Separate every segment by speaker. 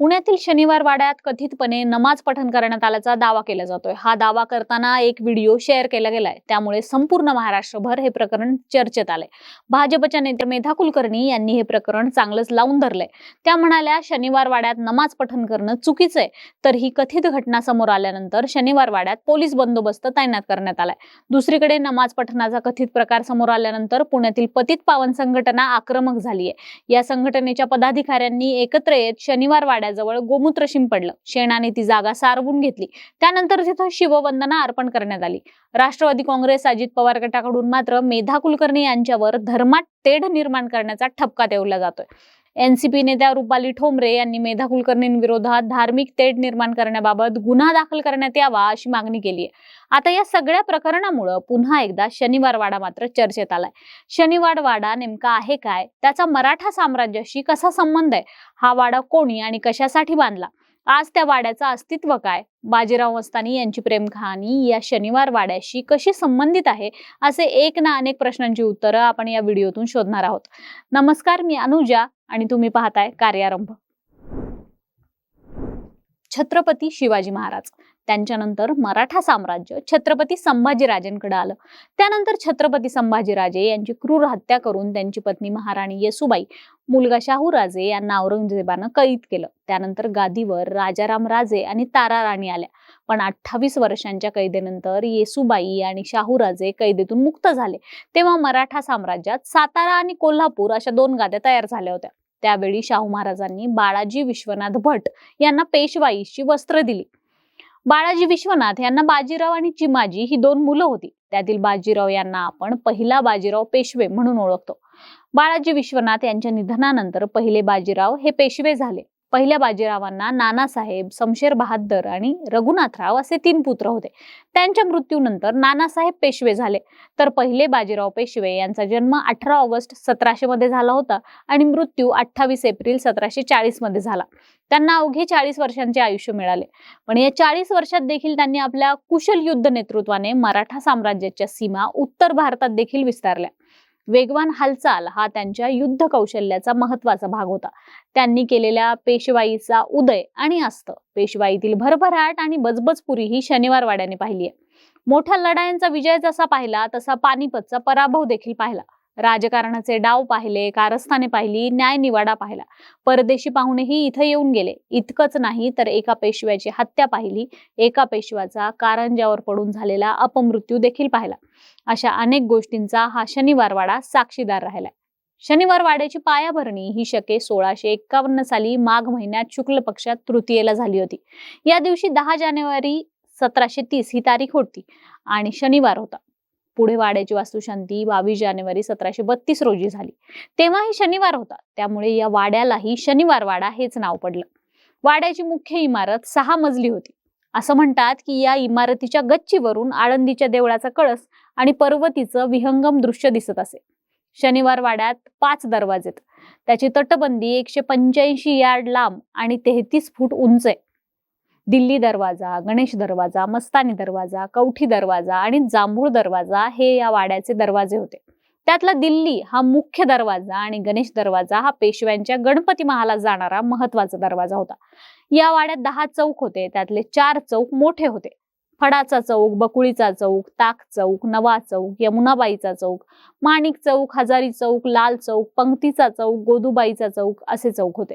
Speaker 1: पुण्यातील शनिवार वाड्यात कथितपणे नमाज पठण करण्यात आल्याचा दावा केला जातोय. हा दावा करताना एक व्हिडिओ शेअर केला गेलाय. त्यामुळे संपूर्ण महाराष्ट्रभर हे प्रकरण चर्चेत आलंय. भाजपच्या नेत्या मेधा कुलकर्णी यांनी हे प्रकरण चांगलंच लावून धरलंय. त्या म्हणाल्या शनिवार वाड्यात नमाज पठण करणं चुकीचं आहे तर ही कथित घटना समोर आल्यानंतर शनिवार वाड्यात पोलीस बंदोबस्त तैनात करण्यात आलाय. दुसरीकडे नमाज पठणाचा कथित प्रकार समोर आल्यानंतर पुण्यातील पतित पावन संघटना आक्रमक झाली आहे या संघटनेच्या पदाधिकाऱ्यांनी एकत्र येत शनिवार वाड्याजवळ गोमूत्र शिंपडलं. शेणाने ती जागा सारवून घेतली. त्यानंतर तिथं शिववंदना अर्पण करण्यात आली. राष्ट्रवादी काँग्रेस अजित पवार गटाकडून मात्र मेधा कुलकर्णी यांच्यावर धर्मात तेढ निर्माण करण्याचा ठपका देवला जातोय. एनसीपी नेत्या रुपाली ठोंबरे यांनी मेधा कुलकर्णींविरोधात धार्मिक तेढ निर्माण करण्याबाबत गुन्हा दाखल करण्यात यावा अशी मागणी केली आहे आता या सगळ्या प्रकरणामुळं पुन्हा एकदा शनिवार वाडा मात्र चर्चेत आलाय. शनिवार वाडा नेमका आहे काय? त्याचा मराठा साम्राज्याशी कसा संबंध आहे? हा वाडा कोणी आणि कशासाठी बांधला? आज त्या वाड्याचं अस्तित्व काय? बाजीराव मस्तानी यांची प्रेम कहाणी या शनिवार वाड्याशी कशी संबंधित आहे? असे एक ना अनेक प्रश्नांची उत्तरं आपण या व्हिडिओतून शोधणार आहोत. नमस्कार मी अनुजा आणि तुम्ही पाहताय कार्यारंभ. छत्रपती शिवाजी महाराज. त्यांच्यानंतर मराठा साम्राज्य छत्रपती संभाजीराजेंकडे आलं. त्यानंतर छत्रपती संभाजीराजे यांची क्रूर हत्या करून त्यांची पत्नी महाराणी येसुबाई मुलगा शाहूराजे यांना औरंगजेबानं कैद केलं. त्यानंतर गादीवर राजाराम राजे आणि तारा राणी आल्या. पण अठ्ठावीस वर्षांच्या कैदेनंतर येसुबाई आणि शाहूराजे कैदेतून मुक्त झाले. तेव्हा मराठा साम्राज्यात सातारा आणि कोल्हापूर अशा दोन गाद्या तयार झाल्या होत्या. त्यावेळी शाहू महाराजांनी बाळाजी विश्वनाथ भट यांना पेशवाईची वस्त्र दिली. बाळाजी विश्वनाथ यांना बाजीराव आणि चिमाजी ही दोन मुलं होती. त्यातील बाजीराव यांना आपण पहिला बाजीराव पेशवे म्हणून ओळखतो. बाळाजी विश्वनाथ यांच्या निधनानंतर पहिले बाजीराव हे पेशवे झाले. पहिल्या बाजीरावांना नानासाहेब समशेर बहादर आणि रघुनाथराव असे तीन पुत्र होते. त्यांच्या मृत्यूनंतर नानासाहेब पेशवे झाले. तर पहिले बाजीराव पेशवे यांचा जन्म अठरा ऑगस्ट सतराशे मध्ये झाला होता आणि मृत्यू अठ्ठावीस एप्रिल सतराशे चाळीसमध्ये झाला. त्यांना अवघे चाळीस वर्षांचे आयुष्य मिळाले. पण या चाळीस वर्षात देखील त्यांनी आपल्या कुशल युद्ध नेतृत्वाने मराठा साम्राज्याच्या सीमा उत्तर भारतात देखील विस्तारल्या. वेगवान हालचाल हा त्यांच्या युद्ध कौशल्याचा महत्त्वाचा भाग होता. त्यांनी केलेल्या पेशवाईचा उदय आणि अस्त पेशवाईतील भरभराट आणि बजबजपुरी ही शनिवार वाड्याने पाहिली आहे मोठ्या लढायांचा विजय जसा पाहिला तसा पानिपतचा पराभव देखील पाहिला. राजकारणाचे डाव पाहिले कारस्थाने पाहिली न्यायनिवाडा पाहिला. परदेशी पाहुणेही इथं येऊन गेले. इतकंच नाही तर एका पेशव्याची हत्या पाहिली. एका पेशव्याचा कारंजावर पडून झालेला अपमृत्यू देखील पाहिला. अशा अनेक गोष्टींचा हा शनिवारवाडा साक्षीदार राहिलाय शनिवार वाड्याची पायाभरणी ही शके सोळाशे एक्कावन्न साली माघ महिन्यात शुक्ल पक्षात तृतीयेला झाली होती. या दिवशी दहा जानेवारी सतराशे तीस ही तारीख होती आणि शनिवार होता. पुढे वाड्याची वास्तुशांती बावीस जानेवारी सतराशे बत्तीस रोजी झाली. तेव्हाही शनिवार होता. त्यामुळे या वाड्यालाही शनिवार वाडा हेच नाव पडलं. वाड्याची मुख्य इमारत सहा मजली होती. असं म्हणतात की या इमारतीच्या गच्चीवरून आळंदीच्या देवळाचा कळस आणि पर्वतीचं विहंगम दृश्य दिसत असे. शनिवार वाड्यात पाच दरवाजे त्याची तटबंदी एकशे पंच्याऐंशी यार्ड लांब आणि तेहतीस फूट उंच आहे. दिल्ली दरवाजा गणेश दरवाजा मस्तानी दरवाजा कवठी दरवाजा आणि जांभूळ दरवाजा हे या वाड्याचे दरवाजे होते. त्यातला दिल्ली हा मुख्य दरवाजा आणि गणेश दरवाजा हा पेशव्यांच्या गणपती महाला जाणारा महत्त्वाचा दरवाजा होता. या वाड्यात दहा चौक होते त्यातले चार चौक मोठे होते. फडाचा चौक बकुळीचा चौक ताक चौक नवा चौक यमुनाबाईचा चौक माणिक चौक हजारी चौक लाल चौक पंक्तीचा चौक गोदूबाईचा चौक असे चौक होते.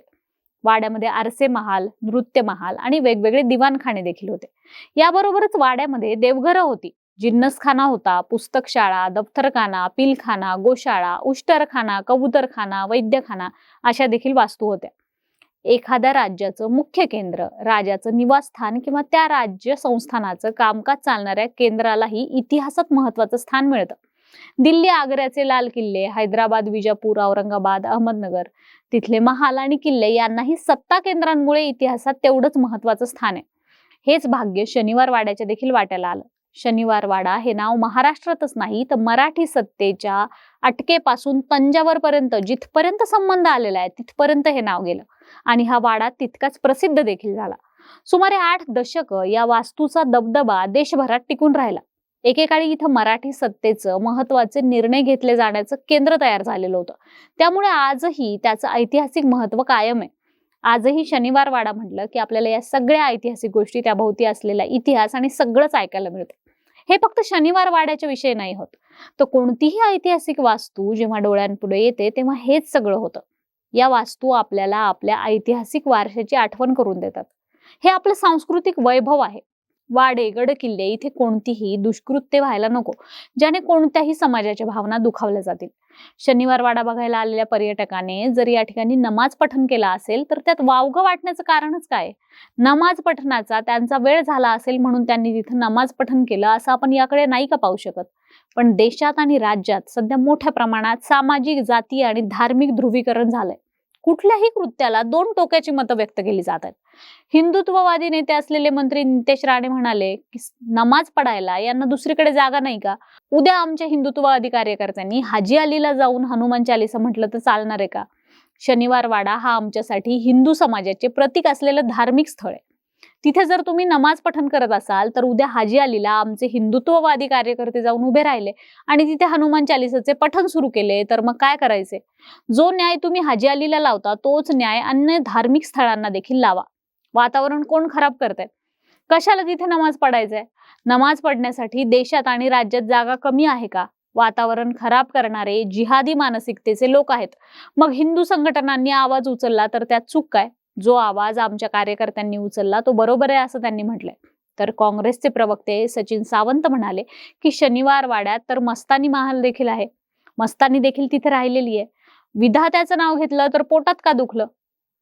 Speaker 1: वाड्यामध्ये आरसे महाल नृत्य महाल आणि वेगवेगळे दिवाणखाने देखील होते. याबरोबरच वाड्यामध्ये देवघरं होती. जिन्नसखाना होता पुस्तकशाळा दफ्तरखाना पिलखाना गोशाळा उष्टरखाना कबुतरखाना वैद्यखाना अशा देखील वास्तू होत्या. एखाद्या राज्याचं मुख्य केंद्र राजाचं निवासस्थान किंवा त्या राज्य संस्थानाचं कामकाज चालणाऱ्या केंद्रालाही इतिहासात महत्वाचं स्थान मिळतं. दिल्ली आग्र्याचे लाल किल्ले हैदराबाद विजापूर औरंगाबाद अहमदनगर. तिथले महाल आणि किल्ले यांनाही सत्ता केंद्रांमुळे इतिहासात तेवढंच महत्वाचं स्थान आहे. हेच भाग्य शनिवार वाड्याच्या देखील वाट्याला आलं. शनिवार वाडा हे नाव महाराष्ट्रातच नाही तर मराठी सत्तेच्या अटकेपासून तंजावर पर्यंत जिथपर्यंत संबंध आलेला आहे तिथपर्यंत हे नाव गेलं. आणि हा वाडा तितकाच प्रसिद्ध देखील झाला. सुमारे आठ दशक या वास्तूचा दबदबा देशभरात टिकून राहिला. एकेकाळी इथं मराठी सत्तेचं महत्त्वाचे निर्णय घेतले जाण्याचं केंद्र तयार झालेलं होतं. त्यामुळे आजही त्याचं ऐतिहासिक महत्त्व कायम आहे. आजही शनिवार वाडा म्हटलं की आपल्याला या सगळ्या ऐतिहासिक गोष्टी त्याभोवती असलेला इतिहास आणि सगळंच ऐकायला मिळतं. हे फक्त शनिवार वाड्याच्या विषयी नाही होत. तर कोणतीही ऐतिहासिक वास्तू जेव्हा डोळ्यांपुढे येते तेव्हा हेच सगळं होतं. या वास्तू आपल्याला आपल्या ऐतिहासिक वारशाची आठवण करून देतात. हे आपलं सांस्कृतिक वैभव आहे. वाडे गड किल्ले इथे कोणतीही दुष्कृत्य व्हायला नको ज्याने कोणत्याही समाजाच्या भावना दुखावल्या जातील. शनिवार वाडा बघायला आलेल्या पर्यटकाने जर या ठिकाणी नमाज पठण केला असेल तर त्यात वावगं वाटण्याचं कारणच काय? नमाज पठणाचा त्यांचा वेळ झाला असेल म्हणून त्यांनी तिथं नमाज पठण केलं असं आपण याकडे नाही का पाहू शकत? पण देशात आणि राज्यात सध्या मोठ्या प्रमाणात सामाजिक जाती आणि धार्मिक ध्रुवीकरण झालंय. कुठल्याही कृत्याला दोन टोक्याची मतं व्यक्त केली जातात. हिंदुत्ववादी नेते असलेले मंत्री नितेश राणे म्हणाले की नमाज पडायला यांना दुसरीकडे जागा नाही का? उद्या आमच्या हिंदुत्ववादी कार्यकर्त्यांनी हाजी अलीला जाऊन हनुमान चालिसा म्हटलं तर चालणार आहे का? शनिवार वाडा हा आमच्यासाठी हिंदू समाजाचे प्रतीक असलेलं धार्मिक स्थळ आहे. तिथे जर तुम्ही नमाज पठण करत असाल तर उद्या हाजी अलीला आमचे हिंदुत्ववादी कार्यकर्ते जाऊन उभे राहिले आणि तिथे हनुमान चालिसाचे पठण सुरू केले तर मग काय करायचे? जो न्याय तुम्ही हाजी अलीला लावता तोच न्याय अन्य धार्मिक स्थळांना देखील लावा. वातावरण कोण खराब करतंय? कशाला तिथे नमाज पडायचंय? नमाज पडण्यासाठी देशात आणि राज्यात जागा कमी आहे का? वातावरण खराब करणारे जिहादी मानसिकतेचे लोक आहेत. मग हिंदू संघटनांनी आवाज उचलला तर त्यात चूक काय? जो आवाज आमच्या कार्यकर्त्यांनी उचलला तो बरोबर आहे असं त्यांनी म्हटलंय. तर काँग्रेसचे प्रवक्ते सचिन सावंत म्हणाले की शनिवार वाड्यात तर मस्तानी महाल देखील आहे. मस्तानी देखील तिथे राहिलेली आहे. विधात्याचं नाव घेतलं तर पोटात का दुखलं?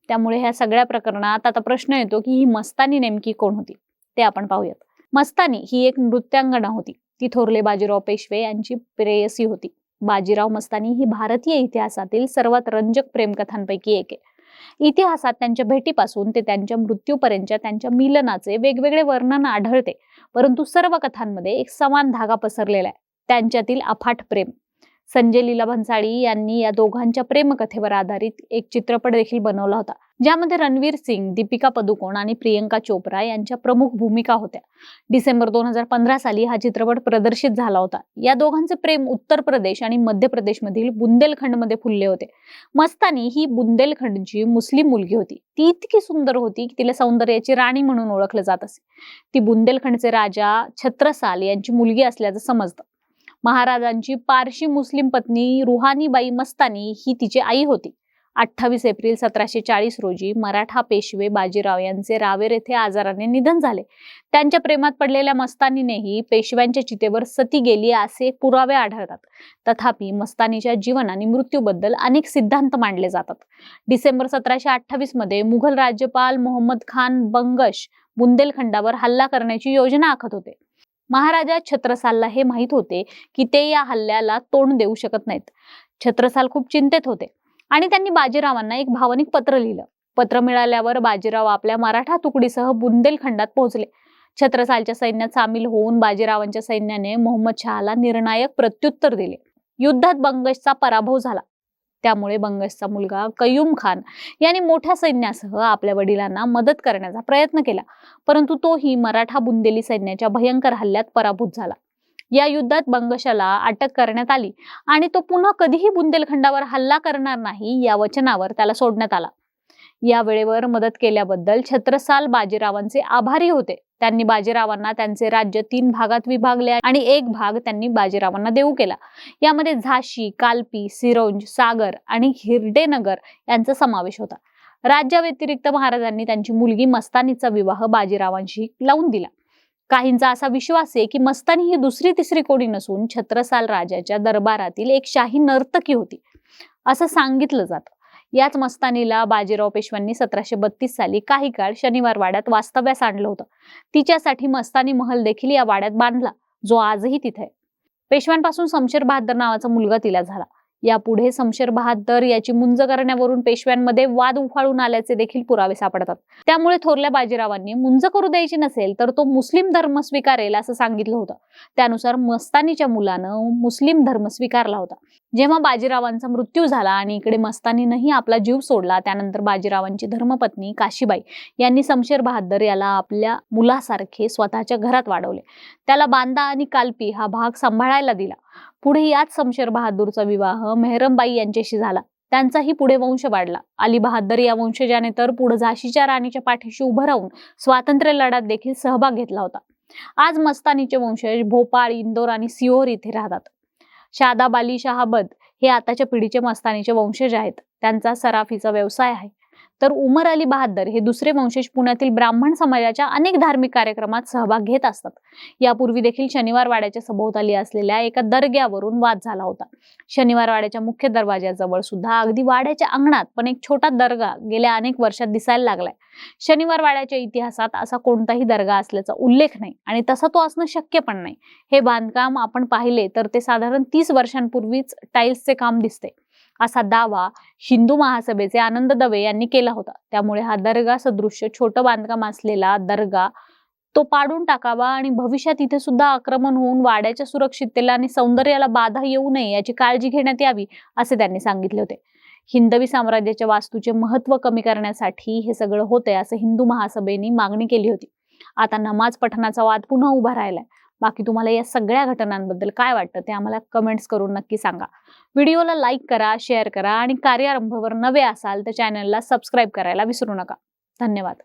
Speaker 1: त्यामुळे ह्या सगळ्या प्रकरणात आता प्रश्न येतो की ही मस्तानी नेमकी कोण होती? ते आपण पाहूयात. मस्तानी ही एक नृत्यांगना होती. ती थोरले बाजीराव पेशवे यांची प्रेयसी होती. बाजीराव मस्तानी ही भारतीय इतिहासातील सर्वात रंजक प्रेमकथांपैकी एक आहे. इतिहासात त्यांच्या भेटीपासून ते त्यांच्या मृत्यूपर्यंतच्या त्यांच्या मिलनाचे वेगवेगळे वर्णन आढळते. परंतु सर्व कथांमध्ये एक समान धागा पसरलेला आहे. त्यांच्यातील अफाट प्रेम. संजय लीला भन्साळी यांनी या दोघांच्या प्रेमकथेवर आधारित एक चित्रपट देखील बनवला होता ज्यामध्ये रणवीर सिंग दीपिका पदुकोण आणि प्रियंका चोप्रा यांच्या प्रमुख भूमिका होत्या. डिसेंबर दोन हजार पंधरा साली हा चित्रपट प्रदर्शित झाला होता. या दोघांचे प्रेम उत्तर प्रदेश आणि मध्य प्रदेशमधील बुंदेलखंडमध्ये फुलले होते. मस्तानी ही बुंदेलखंडची मुस्लिम मुलगी होती. ती इतकी सुंदर होती की तिला सौंदर्याची राणी म्हणून ओळखलं जात असे. ती बुंदेलखंडचे राजा छत्रसाल यांची मुलगी असल्याचं समजतं. महाराजांची पारशी मुस्लिम पत्नी रुहानीबाई मस्तानी ही तिची आई होती. अठ्ठावीस एप्रिल सतराशे चाळीस रोजी मराठा पेशवे बाजीराव यांचे रावेर येथे आजाराने निधन झाले. त्यांच्या प्रेमात पडलेल्या मस्तानीनेही पेशव्यांच्या चितेवर सती गेली असे पुरावे आढळतात. तथापि मस्तानीच्या जीवन आणि मृत्यूबद्दल अनेक सिद्धांत मांडले जातात. डिसेंबर सतराशे अठ्ठावीसमध्ये मुघल राज्यपाल मोहम्मद खान बंगश बुंदेलखंडावर हल्ला करण्याची योजना आखत होते. महाराजा छत्रसालला हे माहीत होते की ते या हल्ल्याला तोंड देऊ शकत नाहीत. छत्रसाल खूप चिंतेत होते आणि त्यांनी बाजीरावांना एक भावनिक पत्र लिहिलं. पत्र मिळाल्यावर बाजीराव आपल्या मराठा तुकडीसह बुंदेलखंडात पोहोचले. छत्रसालच्या सैन्यात सामील होऊन बाजीरावांच्या सैन्याने मोहम्मद शहाला निर्णायक प्रत्युत्तर दिले. युद्धात बंगशचा पराभव झाला. त्यामुळे बंगशचा मुलगा कयूम खान याने मोठ्या सैन्यासह आपल्या वडिलांना मदत करण्याचा प्रयत्न केला. परंतु तोही मराठा बुंदेली सैन्याच्या भयंकर हल्ल्यात पराभूत झाला. या युद्धात बंगशाला अटक करण्यात आली आणि तो पुन्हा कधीही बुंदेलखंडावर हल्ला करणार नाही या वचनावर त्याला सोडण्यात आला. या वेळेवर मदत केल्याबद्दल छत्रसाल बाजीरावांचे आभारी होते. त्यांनी बाजीरावांना त्यांचे राज्य तीन भागात विभागले आणि एक भाग त्यांनी बाजीरावांना देऊ केला. यामध्ये झाशी कालपी सिरोंज सागर आणि हिरडेनगर यांचा समावेश होता. राज्याव्यतिरिक्त महाराजांनी त्यांची मुलगी मस्तानीचा विवाह बाजीरावांशी लावून दिला. काहींचा असा विश्वास आहे की मस्तानी ही दुसरी तिसरी कोणी नसून छत्रसाल राजाच्या दरबारातील एक शाही नर्तकी होती. असं सांगितलं जातं. याच मस्तानीला बाजीराव पेशव्यांनी सतराशे बत्तीस साली काही काळ शनिवार वाड्यात वास्तव्यास आणलं होतं. तिच्यासाठी मस्तानी महल देखील या वाड्यात बांधला जो आजही तिथे आहे. पेशव्यांपासून समशेर बहादर नावाचा मुलगा तिला झाला. यापुढे समशेर बहादर याची मुंज करण्यावरून पेशव्यांमध्ये वाद उफाळून आल्याचे देखील पुरावे सापडतात. त्यामुळे थोरल्या बाजीरावांनी मुंज करू द्यायची नसेल तर तो मुस्लिम धर्म स्वीकारेल असं सांगितलं होतं. त्यानुसार मस्तानीच्या मुलानं मुस्लिम धर्म स्वीकारला होता. जेव्हा बाजीरावांचा मृत्यू झाला आणि इकडे मस्तानीनंही आपला जीव सोडला त्यानंतर बाजीरावांची धर्मपत्नी काशीबाई यांनी समशेर बहादर याला आपल्या मुलासारखे स्वतःच्या घरात वाढवले. त्याला बांदा आणि कालपी हा भाग सांभाळायला दिला. पुढे याच समशेर बहादूरचा विवाह मेहरमबाई यांच्याशी झाला. त्यांचाही पुढे वंश वाढला. अली बहादर या वंशजाने तर पुढे झाशीच्या राणीच्या पाठीशी उभं राहून स्वातंत्र्य लढ्यात देखील सहभाग घेतला होता. आज मस्तानीचे वंशज भोपाळ इंदोर आणि सिओर इथे राहतात. शादाब अली शहाबद हे आताच्या पिढीचे मस्तानीचे वंशज आहेत. त्यांचा सराफीचा व्यवसाय आहे. तर उमर अली बहादर हे दुसरे वंशज पुण्यातील ब्राह्मण समाजाच्या अनेक धार्मिक कार्यक्रमात सहभाग घेत असतात. यापूर्वी देखील शनिवार वाड्याच्या सभोवताली असलेल्या एका दर्ग्यावरून वाद झाला होता. शनिवार वाड्याच्या मुख्य दरवाज्याजवळ सुद्धा अगदी वाड्याच्या अंगणात पण एक छोटा दर्गा गेल्या अनेक वर्षात दिसायला लागलाय. शनिवार वाड्याच्या इतिहासात असा कोणताही दर्गा असल्याचा उल्लेख नाही आणि तसा तो असणं शक्य पण नाही. हे बांधकाम आपण पाहिले तर ते साधारण तीस वर्षांपूर्वीच टाईल्सचे काम दिसते. असा दावा हिंदू महासभेचे आनंद दवे यांनी केला होता. त्यामुळे हा दर्गा सदृश्य छोटं बांधकाम असलेला दर्गा तो पाडून टाकावा आणि भविष्यात इथे सुद्धा आक्रमण होऊन वाड्याच्या सुरक्षिततेला आणि सौंदर्याला बाधा येऊ नये याची काळजी घेण्यात यावी असे त्यांनी सांगितले होते. हिंदवी साम्राज्याच्या वास्तूचे महत्त्व कमी करण्यासाठी हे सगळं होतंय असं हिंदू महासभेने मागणी केली होती. आता नमाज पठणाचा वाद पुन्हा उभा राहिलाय. बाकी तुम्हाला या सगळ्या घटनांबद्दल काय वाटतं ते आम्हाला कमेंट्स करून नक्की सांगा. व्हिडिओला लाईक करा शेअर करा आणि कार्यारंभवर नवे असाल तर चॅनलला सबस्क्राईब करायला विसरू नका. धन्यवाद.